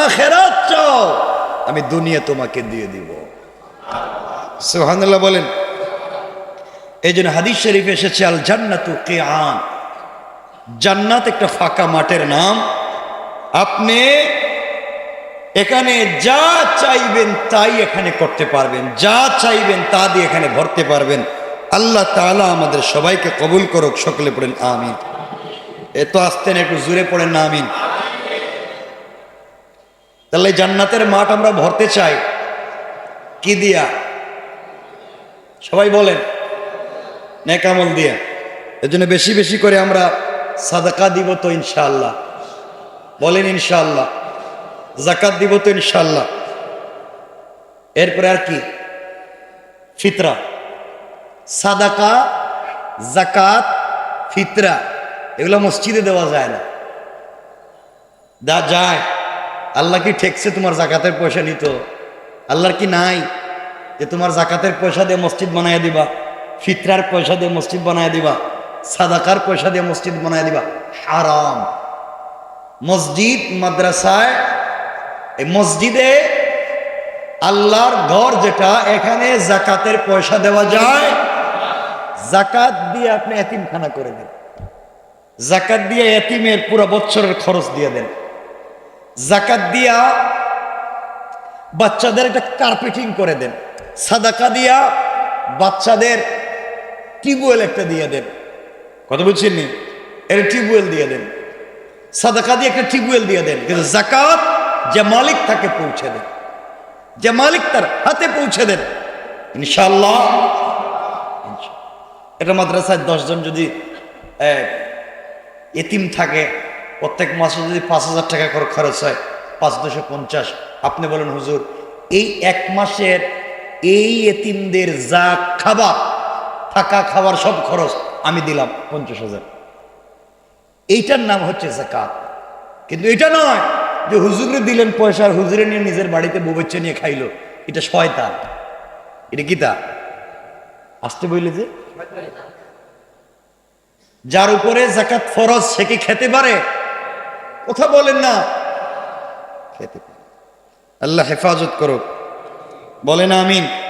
আখেরাত চাও, আমি দুনিয়া তোমাকে দিয়ে দিব। সুহানুল্লাহ বলেন এই জন্য হাদিস শরীফ এসেছে আল জান্নাতু কে আন জান্নাত একটা ফাঁকা মাঠের নাম। আপনি এখানে যা চাইবেন তাই এখানে করতে পারবেন, যা চাইবেন তা দিয়ে এখানে ভরতে পারবেন। আল্লাহ তাআলা আমাদের সবাইকে কবুল করুক, সকলে পড়েন, আমিন। এত আসতেন, একটু জুড়ে পড়েন আমিন। তাহলে জান্নাতের মাঠ আমরা ভরতে চাই। কি দিয়া? সবাই বলেন নেকামল দিয়া। এর জন্য বেশি বেশি করে আমরা সাদাকা দিব তো ইনশাআল্লাহ। বলেন ইনশাআল্লাহ জাকাত দিব তো ইনশাআল্লাহ। এরপরে আর কি? ফিতরা। সাদাকা জাকাত ফিতরা, এগুলো মসজিদে দেওয়া যায় না। দা যায়। আল্লাহ কি ঠেকছে তোমার জাকাতের পয়সা নিত? আল্লাহর কি নাই? যে তোমার জাকাতের পয়সা দিয়ে মসজিদ বানায় দিবা, ফিতরার পয়সা দিয়ে মসজিদ বানায় দিবা, সাদাকার পয়সা দিয়ে মসজিদ বানায় দিবা, হারাম। মসজিদ, মাদ্রাসায়, এই মসজিদে আল্লাহর ঘর যেটা, এখানে জাকাতের পয়সা দেওয়া যায়। জাকাত দিয়ে আপনি এতিমখানা করে দেন। জাকাত দিয়ে এতিমের পুরো বছরের খরচ দিয়ে দেন। জাকাত দিয়া বাচ্চাদের একটা কার্পেটিং করে দেন। সাদাকা দিয়া বাচ্চাদের টিউবওয়েল একটা দিয়ে দেন। কথা বুঝছেন নি? এর টিউবওয়েল দিয়ে দেন। সাদাকা দিয়ে একটা টিউবওয়েল দিয়ে দেন। কিন্তু জাকাত যে মালিক তাকে পৌঁছে দেন। যে মালিক তার হাতে পৌঁছে দেন। ইনশাল্লাহ এটা মাদ্রাসায় দশজন যদি এতিম থাকে প্রত্যেক মাসে যদি পাঁচ হাজার টাকা করে খরচ হয়, পাঁচ দুশো পঞ্চাশ, আপনি বলেন, হুজুর, এই এক মাসের এই এতিমদের যা খাবার, থাকা খাবার সব খরচ আমি দিলাম পঞ্চাশ হাজার। এইটার নাম হচ্ছে জাকাত কিন্তু এটা নয় যে হুজুরে দিলেন পয়সা, হুজুরে নিয়ে নিজের বাড়িতে বউবাচ্চা নিয়ে খাইলো। এটা শয়তান। এটা কি তা? আসতে বললে যে? যার উপরে জাকাত ফরজ, সে কি খেতে পারে? কথা বলেন না। খেতে আল্লাহ হেফাজত করুক। বলেন আমিন।